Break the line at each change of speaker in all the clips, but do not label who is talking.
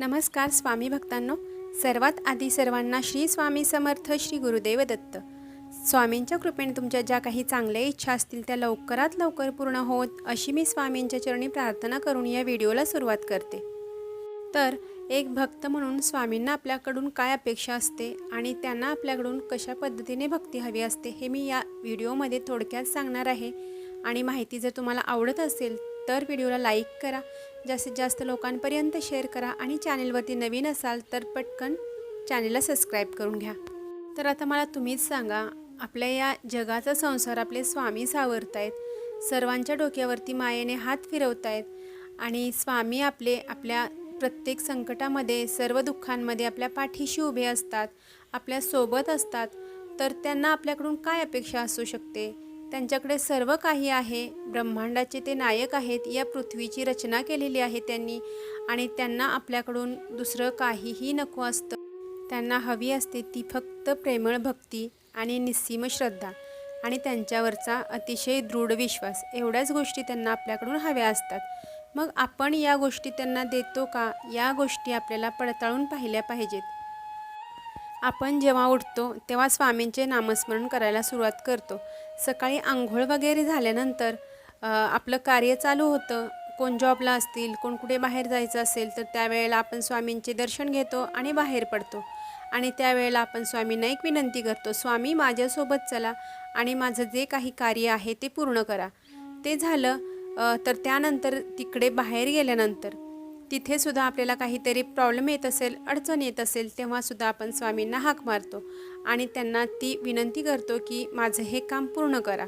नमस्कार स्वामी भक्तांनो. सर्वात आधी सर्वांना श्री स्वामी समर्थ श्री गुरुदेव दत्त. स्वामींच्या कृपेने तुमच्या ज्या काही चांगल्या इच्छा असतील त्या लवकरात लवकर पूर्ण होत अशी मी स्वामींच्या चरणी प्रार्थना करून या व्हिडिओला सुरुवात करते. तर एक भक्त म्हणून स्वामींना आपल्याकडून काय अपेक्षा असते आणि त्यांना आपल्याकडून कशा पद्धतीने भक्ती हवी असते हे मी या व्हिडिओमध्ये थोडक्यात सांगणार आहे. आणि माहिती जर तुम्हाला आवडत असेल तर व्हिडिओला लाईक करा जास्तीत जास्त लोकांपर्यंत शेअर करा आणि चॅनेलवरती नवीन असाल तर पटकन चॅनेलला सबस्क्राईब करून घ्या. तर आता मला तुम्हीच सांगा आपल्या या जगाचा संसार आपले स्वामी सावरत आहेत सर्वांच्या डोक्यावरती मायेने हात फिरवत आहेत आणि स्वामी आपले आपल्या प्रत्येक संकटामध्ये सर्व दुःखांमध्ये आपल्या पाठीशी उभे असतात आपल्यासोबत असतात तर त्यांना आपल्याकडून काय अपेक्षा असू शकते? त्यांच्याकडे सर्व काही आहे. ब्रह्मांडाचे ते नायक आहेत. या पृथ्वीची रचना केलेली आहे त्यांनी आणि त्यांना आपल्याकडून दुसरं काहीही नको असतं. त्यांना हवी असते ती फक्त प्रेमळ भक्ती आणि निस्सीम श्रद्धा आणि त्यांच्यावरचा अतिशय दृढ विश्वास. एवढ्याच गोष्टी त्यांना आपल्याकडून हव्या असतात. मग आपण या गोष्टी त्यांना देतो का? या गोष्टी आपल्याला पडताळून पाहिल्या पाहिजेत. आपण जेव्हा उठतो तेव्हा स्वामींचे नामस्मरण करायला सुरुवात करतो. सकाळी आंघोळ वगैरे झाल्यानंतर आपलं कार्य चालू होतं. कोण जॉबला असतील कोण कुठे बाहेर जायचं असेल तर त्यावेळेला आपण स्वामींचे दर्शन घेतो आणि बाहेर पडतो. आणि त्यावेळेला आपण स्वामींना एक विनंती करतो स्वामी माझ्यासोबत चला आणि माझं जे काही कार्य आहे ते पूर्ण करा. ते झालं तर त्यानंतर तिकडे बाहेर गेल्यानंतर तिथेसुद्धा आपल्याला काहीतरी प्रॉब्लेम येत असेल अडचण येत असेल तेव्हासुद्धा आपण स्वामींना हाक मारतो. आणि त्यांना ती विनंती करतो की माझं हे काम पूर्ण करा.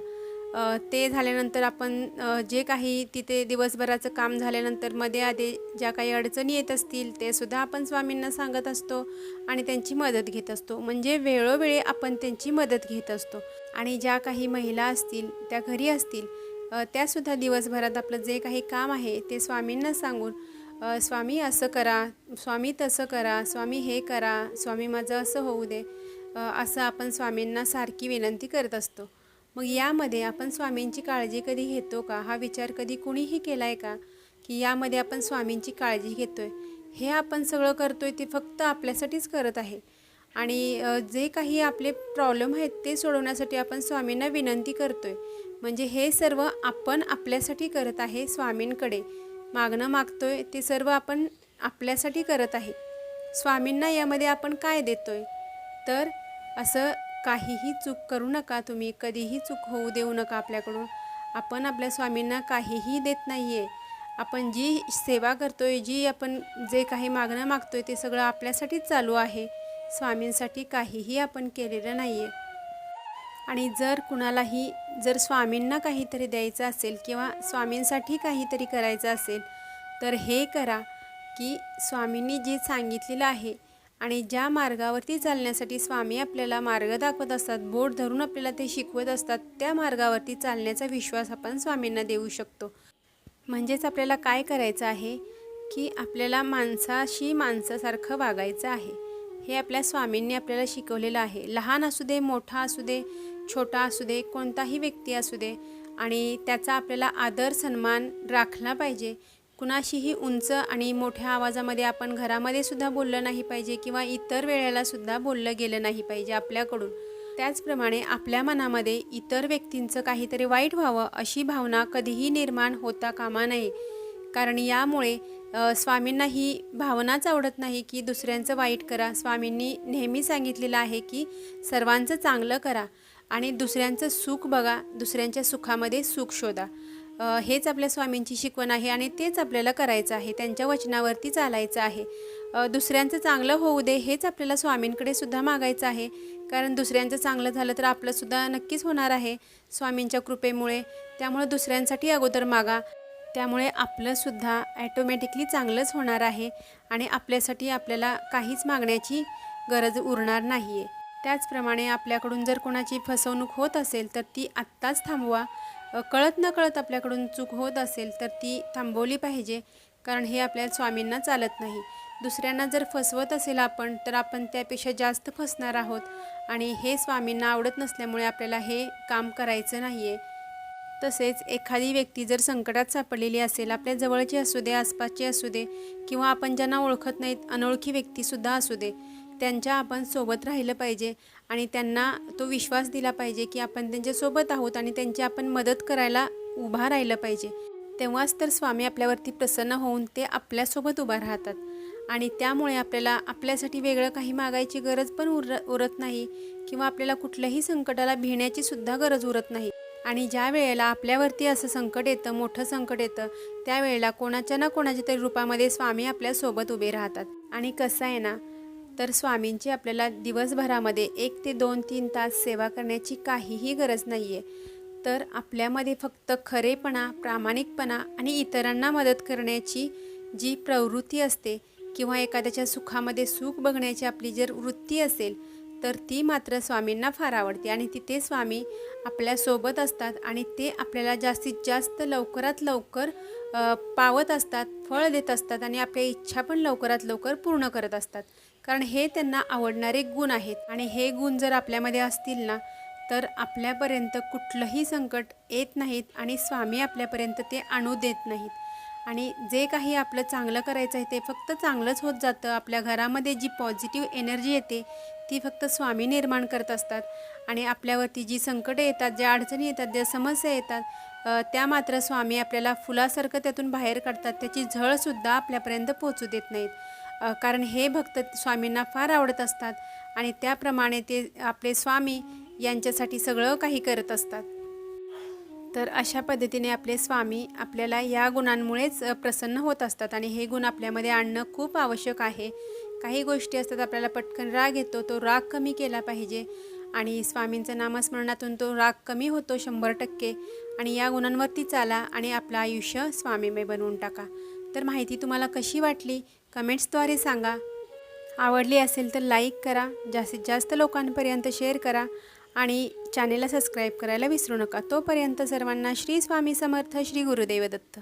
ते झाल्यानंतर आपण जे काही तिथे दिवसभराचं काम झाल्यानंतरमध्ये आधी ज्या काही अडचणी येत असतील ते सुद्धा आपण स्वामींना सांगत असतो आणि त्यांची मदत घेत असतो. म्हणजे वेळोवेळी आपण त्यांची मदत घेत असतो. आणि ज्या काही महिला असतील त्या घरी असतील त्यासुद्धा दिवसभरात आपलं जे काही काम आहे ते स्वामींना सांगून स्वामी असं करा. स्वामी तसं करा. स्वामी हे करा. स्वामी माझं असं होऊ दे. असं आपण स्वामींना सारखी विनंती करत असतो. मग यामध्ये आपण स्वामींची काळजी कधी घेतो का? हा विचार कधी कुणीही केला आहे का? की यामध्ये आपण स्वामींची काळजी घेतो आहे हे आपण सगळं करतो आहे ते फक्त आपल्यासाठीच करत आहे. आणि जे काही आपले प्रॉब्लेम आहेत ते सोडवण्यासाठी आपण स्वामींना विनंती करतो आहे म्हणजे हे सर्व आपण आपल्यासाठी करत आहे स्वामींकडे. मागणं मागतोय ते सर्व आपण आपल्यासाठी करत आहे. स्वामींना यामध्ये आपण काय देतोय? तर असं काहीही चूक करू नका तुम्ही कधीही चूक होऊ देऊ नका आपल्याकडून. आपण आपल्या स्वामींना काहीही देत नाही आहे आपण जी सेवा करतोय जी आपण जे काही मागणं मागतोय ते सगळं आपल्यासाठीच चालू आहे. स्वामींसाठी काहीही आपण केलेलं नाही आहे आणि जर कुणालाही जर स्वामींना काहीतरी द्यायचं असेल किंवा स्वामींसाठी काहीतरी करायचं असेल तर हे करा की स्वामींनी जे सांगितलेलं आहे आणि ज्या मार्गावरती चालण्यासाठी स्वामी आपल्याला मार्ग दाखवत असतात बोट धरून आपल्याला ते शिकवत असतात त्या मार्गावरती चालण्याचा विश्वास आपण स्वामींना देऊ शकतो. म्हणजेच आपल्याला काय करायचं आहे की आपल्याला माणसाशी माणसासारखं वागायचं आहे. हे आपल्या स्वामींनी आपल्याला शिकवलेलं आहे. लहान असू दे मोठा असू दे छोटा असू दे कोणताही व्यक्ती असू दे. आणि त्याचा आपल्याला आदर सन्मान राखला पाहिजे. कुणाशीही उंच आणि मोठ्या आवाजामध्ये आपण घरामध्ये सुद्धा बोललं नाही पाहिजे किंवा इतर वेळेला सुद्धा बोललं गेलं नाही पाहिजे आपल्याकडून. त्याचप्रमाणे आपल्या मनामध्ये इतर व्यक्तींचं काहीतरी वाईट व्हावं अशी भावना कधीही निर्माण होता कामा नये. कारण यामुळे स्वामींना ही भावनाच आवडत नाही की दुसऱ्यांचं वाईट करा. स्वामींनी नेहमी सांगितलेलं आहे की सर्वांचं चांगलं करा आणि दुसऱ्यांचं सुख बघा. दुसऱ्यांच्या सुखामध्ये सुख शोधा. हेच आपल्या स्वामींची शिकवण आहे आणि तेच आपल्याला करायचं आहे. त्यांच्या वचनावरती चालायचं आहे. दुसऱ्यांचं चांगलं होऊ दे हेच आपल्याला स्वामींकडे सुद्धा मागायचं आहे. कारण दुसऱ्यांचं चांगलं झालं तर आपलंसुद्धा नक्कीच होणार आहे स्वामींच्या कृपेमुळे. त्यामुळे दुसऱ्यांसाठी अगोदर मागा. त्यामुळे आपलंसुद्धा ॲटोमॅटिकली चांगलंच होणार आहे आणि आपल्यासाठी आपल्याला काहीच मागण्याची गरज उरणार नाही आहे त्याचप्रमाणे आपल्याकडून जर कोणाची फसवणूक होत असेल तर ती आत्ताच थांबवा. कळत न कळत आपल्याकडून चूक होत असेल तर ती थांबवली पाहिजे कारण हे आपल्या स्वामींना चालत नाही. दुसऱ्यांना जर फसवत असेल आपण तर आपण त्यापेक्षा जास्त फसणार आहोत. आणि हे स्वामींना आवडत नसल्यामुळे आपल्याला हे काम करायचं नाही आहे तसेच एखादी व्यक्ती जर संकटात सापडलेली असेल आपल्या जवळची असू दे आसपासची असू दे किंवा आपण ज्यांना ओळखत नाहीत अनोळखी व्यक्तीसुद्धा असू दे त्यांच्या आपण सोबत राहिलं पाहिजे आणि त्यांना तो विश्वास दिला पाहिजे की आपण त्यांच्यासोबत आहोत आणि त्यांची आपण मदत करायला उभा राहिलं पाहिजे. तेव्हाच तर स्वामी आपल्यावरती प्रसन्न होऊन ते आपल्यासोबत उभा राहतात. आणि त्यामुळे आपल्याला आपल्यासाठी वेगळं काही मागायची गरज पण उर उरत नाही किंवा आपल्याला कुठल्याही संकटाला भिण्याची सुद्धा गरज उरत नाही. आणि ज्या वेळेला आपल्यावरती असं संकट येतं मोठं संकट येतं त्यावेळेला कोणाच्या ना कोणाच्या तरी रूपामध्ये स्वामी आपल्यासोबत उभे राहतात. आणि कसं आहे ना तर स्वामींची आपल्याला दिवसभरामध्ये एक ते दोन तीन तास सेवा करण्याची काहीही गरज नाही आहे तर आपल्यामध्ये फक्त खरेपणा प्रामाणिकपणा आणि इतरांना मदत करण्याची जी प्रवृत्ती असते किंवा एखाद्याच्या सुखामध्ये सुख बघण्याची आपली जर वृत्ती असेल तर ती मात्र स्वामींना फार आवडते आणि तिथे स्वामी आपल्यासोबत असतात आणि ते आपल्याला जास्तीत जास्त लवकरात लवकर पावत असतात फळ देत असतात आणि आपल्या इच्छा पण लवकरात लवकर पूर्ण करत असतात. कारण हे त्यांना आवडणारे गुण आहेत आणि हे गुण जर आपल्यामध्ये असतील ना तर आपल्यापर्यंत कुठलंही संकट येत नाहीत आणि स्वामी आपल्यापर्यंत ते आणू देत नाहीत. आणि जे काही आपलं चांगलं करायचं आहे ते फक्त चांगलंच होत जातं. आपल्या घरामध्ये जी पॉझिटिव्ह एनर्जी येते ती फक्त स्वामी निर्माण करत असतात. आणि आपल्यावरती जी संकटं येतात ज्या अडचणी येतात ज्या समस्या येतात त्या मात्र स्वामी आपल्याला फुलासारखं त्यातून बाहेर काढतात. त्याची झळसुद्धा आपल्यापर्यंत पोहोचू देत नाहीत. कारण हे भक्त स्वामींना फार आवडत असतात आणि त्याप्रमाणे ते आपले स्वामी यांच्यासाठी सगळं काही करत असतात. तर अशा पद्धतीने आपले स्वामी आपल्याला या गुणांमुळेच प्रसन्न होत असतात आणि हे गुण आपल्यामध्ये आणणं खूप आवश्यक आहे. काही गोष्टी असतात आपल्याला पटकन राग येतो तो राग कमी केला पाहिजे. आणि स्वामींचं नामस्मरणातून तो राग कमी होतो शंभर टक्के. आणि या गुणांवरती चाला आणि आपलं आयुष्य स्वामीमय बनवून टाका. तर माहिती तुम्हाला कशी वाटली? कमेंट्सद्वारे सांगा. आवडली असेल तर लाईक करा जास्तीत जास्त लोकांपर्यंत शेअर करा आणि चॅनेलला सबस्क्राईब करायला विसरू नका. तोपर्यंत सर्वांना श्री स्वामी समर्थ श्री गुरुदेव दत्त.